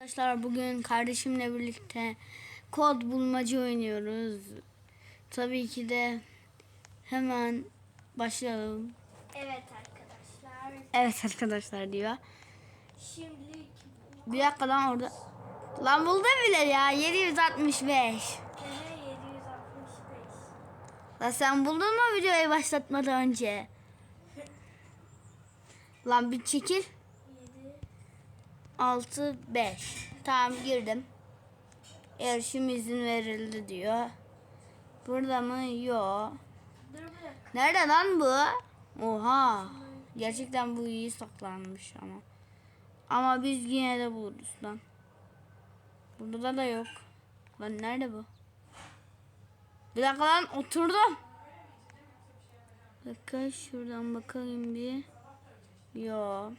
Arkadaşlar bugün kardeşimle birlikte kod bulmaca oynuyoruz. Tabii ki de hemen başlayalım. Evet arkadaşlar. Evet arkadaşlar diyor. Şimdilik Bir dakika lan orada. Lan buldum bile ya 765. sene 765. Lan sen buldun mu videoyu başlatmadan önce? Lan bir çekil. 7 6 5. Tamam girdim. Erişim izin verildi diyor. Burada mı? Dakika. Nerede lan bu? Oha. Gerçekten bu iyi saklanmış ama. Ama biz yine de buluruz lan. Burada da yok. Lan nerede bu? Bir dakika lan oturdum. Dakika şuradan bakayım bir. Yok.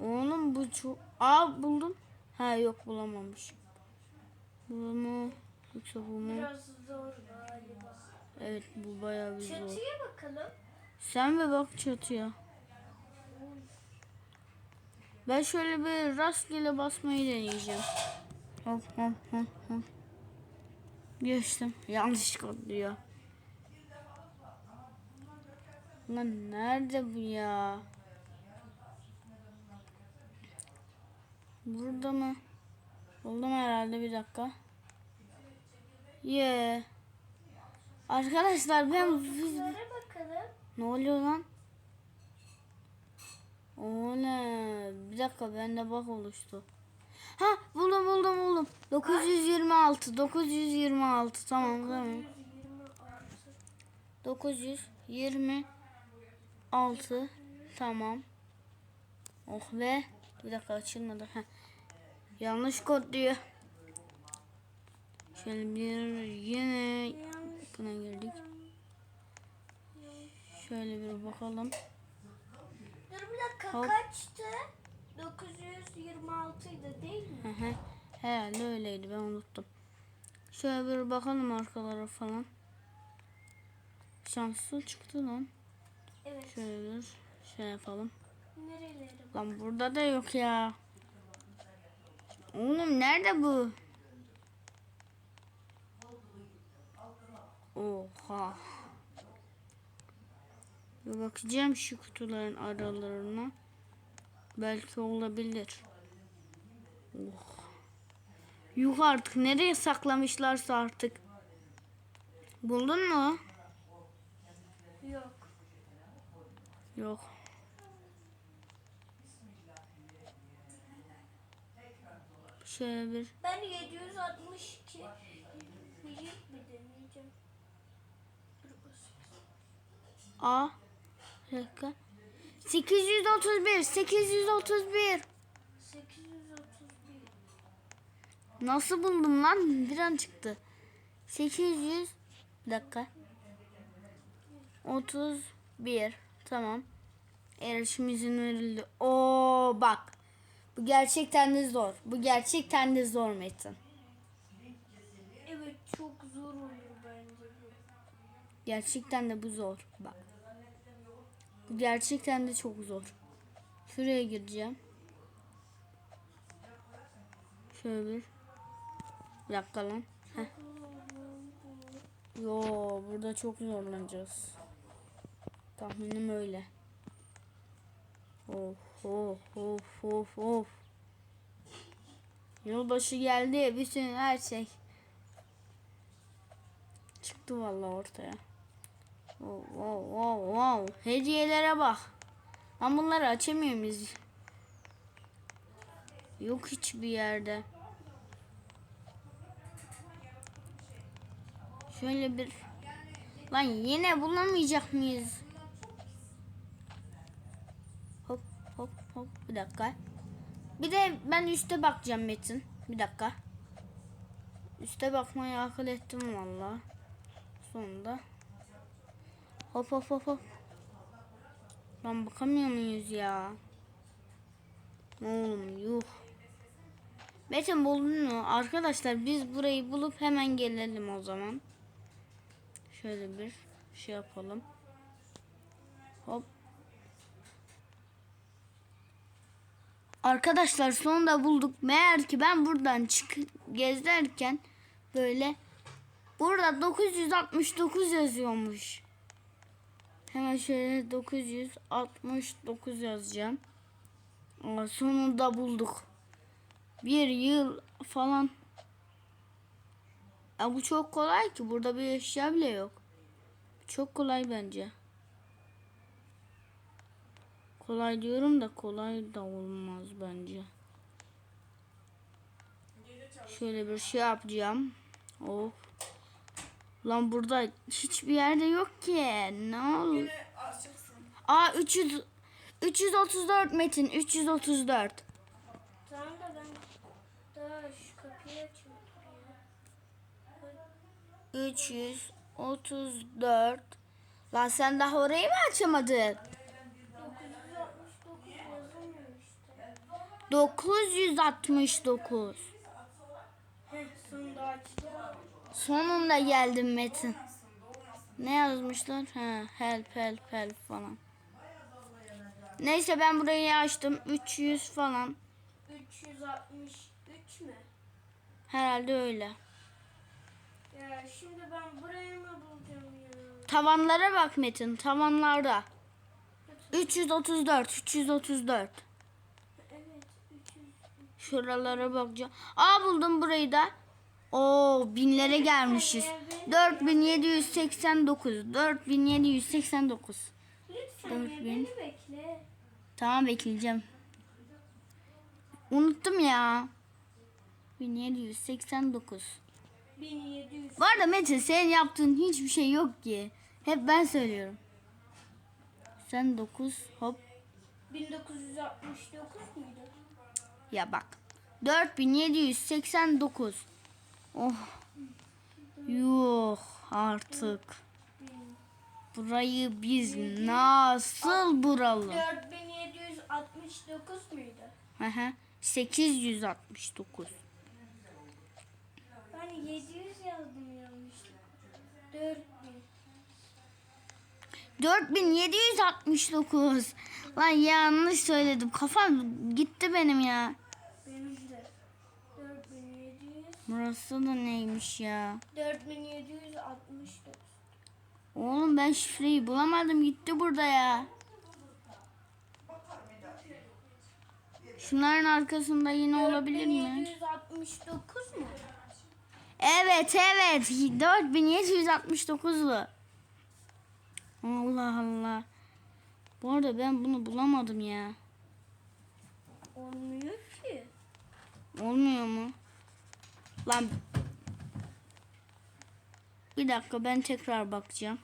Oğlum bu çok... Aa buldum. Ha yok bulamamışım. Bu mu? Yoksa bu mu? Biraz zor galiba. Evet bu bayağı bir zor. Çatıya bakalım. Sen bir bak çatıya. Ben şöyle bir rastgele basmayı deneyeceğim. Hop hop hop hop. Geçtim. Yanlış kodluyor. Lan nerede bu ya? Burada mı? Buldum herhalde bir dakika. Ye. Arkadaşlar ben ne oluyor lan? O ne? Bir dakika bende bak oluştu. Ha buldum buldum buldum. 926 926 tamam tamam. 126. 926 tamam. Oh be. Bir dakika açılmadı. Heh. Yanlış kod diyor. Şöyle bir yine buna girdik. Şöyle bir bakalım. Dur bir dakika Hop. kaçtı? 926 idi değil mi? Hı hı. Herhalde öyleydi ben unuttum. Şöyle bir bakalım arkalara falan. Şanslı çıktı lan. Evet. Şöyle bir şey yapalım. Nerelere bak? Lan burada da yok ya. Oğlum nerede bu? Oha. Bir bakacağım şu kutuların aralarına. Belki olabilir. Oh. Yuh artık nereye saklamışlarsa artık. Buldun mu? Yok. Yok. Şöyle bir Ben 762 minik mi deneyeceğim? A. Bir dakika. 831. 831. 831. Nasıl buldum lan? Bir an çıktı. 800. Bir dakika. 31. Tamam. Erişim izin verildi. Oo bak. Bu gerçekten de zor. Bu gerçekten de zor Metin. Evet çok zor olur bence bu. Gerçekten de bu zor. Bak. Bu gerçekten de çok zor. Şuraya gireceğim. Şöyle bir. Bir dakika lan. Heh. Yo burada çok zorlanacağız. Tahminim öyle. Of of of of of. Yılbaşı geldi. Bütün her şey çıktı vallahi ortaya. Wow, wow, wow, wow. Hediyelere bak. Ben bunları açamıyor muyuz? Yok hiçbir yerde. Şöyle bir... Lan yine bulamayacak mıyız? Hop hop. Bir dakika. Bir de ben üste bakacağım Metin. Bir dakika. Üste bakmayı akıl ettim valla. Sonunda. Hop hop hop hop. Lan bakamıyor muyuz ya? Oğlum yuh. Metin buldun mu? Arkadaşlar biz burayı bulup hemen gelelim o zaman. Şöyle bir şey yapalım. Hop. Arkadaşlar sonunda bulduk. Meğer ki ben buradan çık gezerken böyle burada 969 yazıyormuş. Hemen şöyle 969 yazacağım. Aa, sonunda bulduk. Bir yıl falan. Ya bu çok kolay ki. Burada bir eşya bile yok. Çok kolay bence. Kolay diyorum da kolay da olmaz bence. Şöyle bir şey yapacağım. Of. Lan burada hiçbir yerde yok ki. Ne olur? Aa 300 334 Metin 334. Tamam da ben daha şu kapıyı ya. 334. Lan sen daha orayı mı açamadın? 969 yazılmıyor işte. 969. Heh sonunda açtım. Sonunda geldim Metin. Ne yazmışlar? Ha, help help help falan. Neyse ben burayı açtım. 300 falan. 363 mü? Herhalde öyle. Ya şimdi ben burayı mı bulacağım ya? Tavanlara bak Metin. Tavanlarda. 334. 334. Evet 300. Şuralara bakacağım. Aa buldum burayı da. Oo binlere gelmişiz. 4789. 4789. Lütfen Dört ya bin. beni bekle. Tamam bekleyeceğim. Unuttum ya. 1789. 1700. Bu arada Metin senin yaptığın hiçbir şey yok ki. Hep ben söylüyorum. Sen 9 hop 1969 muydu? Ya bak. 4789. Oh. Yuh artık. Burayı biz nasıl buralı? 4769 muydu? Hı hı. 869. Ben 700 yazdım yanlışlıkla. 4000. 4769. Lan yanlış söyledim. Kafam gitti benim ya. Burası da neymiş ya? 4769. Oğlum ben şifreyi bulamadım gitti burada ya. Şunların arkasında yine olabilir mi? 4769 mu? Evet evet 4769'lu. Allah Allah. Bu arada ben bunu bulamadım ya. Olmuyor ki. Olmuyor mu? Lan bir dakika ben tekrar bakacağım.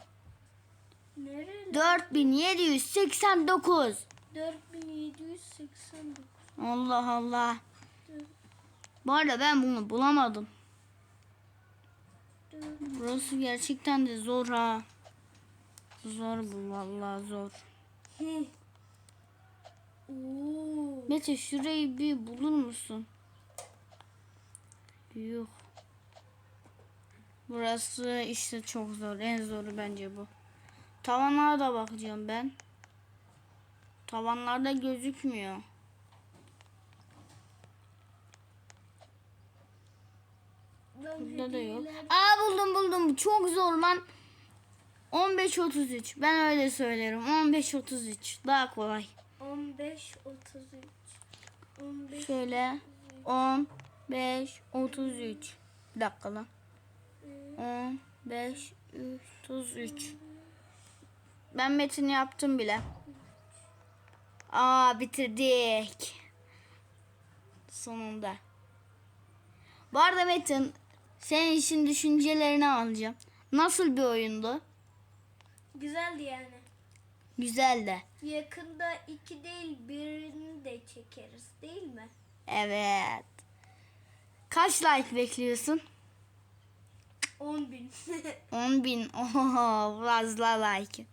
Nerede? 4789. 4789. Allah Allah. Bu arada ben bunu bulamadım. Burası gerçekten de zor ha. Zor bu vallahi zor. Mete şurayı bir bulur musun? Yok. Burası işte çok zor. En zoru bence bu. Tavanlara da bakacağım ben. Tavanlarda gözükmüyor. Burada da yok. Aa buldum buldum. Çok zor lan. 15.33. Ben öyle söylerim. 15.33. Daha kolay. 15 33. 15 Şöyle 15 33. Bir dakika lan. 15 33. Ben metini yaptım bile. Aa bitirdik. Sonunda. Bu arada Metin senin için düşüncelerini alacağım. Nasıl bir oyundu? Güzeldi yani. Güzel de. Yakında iki değil birini de çekeriz değil mi? Evet. Kaç like bekliyorsun? 10 bin. 10 bin. Oho fazla like.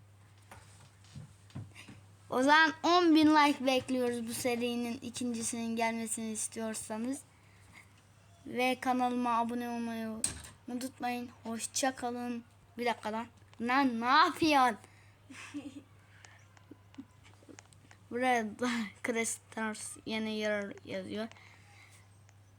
O zaman 10 bin like bekliyoruz bu serinin ikincisinin gelmesini istiyorsanız. Ve kanalıma abone olmayı unutmayın. Hoşça kalın. Bir dakika lan. Lan ne yapıyorsun? Buraya da Crestars yeni yer yazıyor.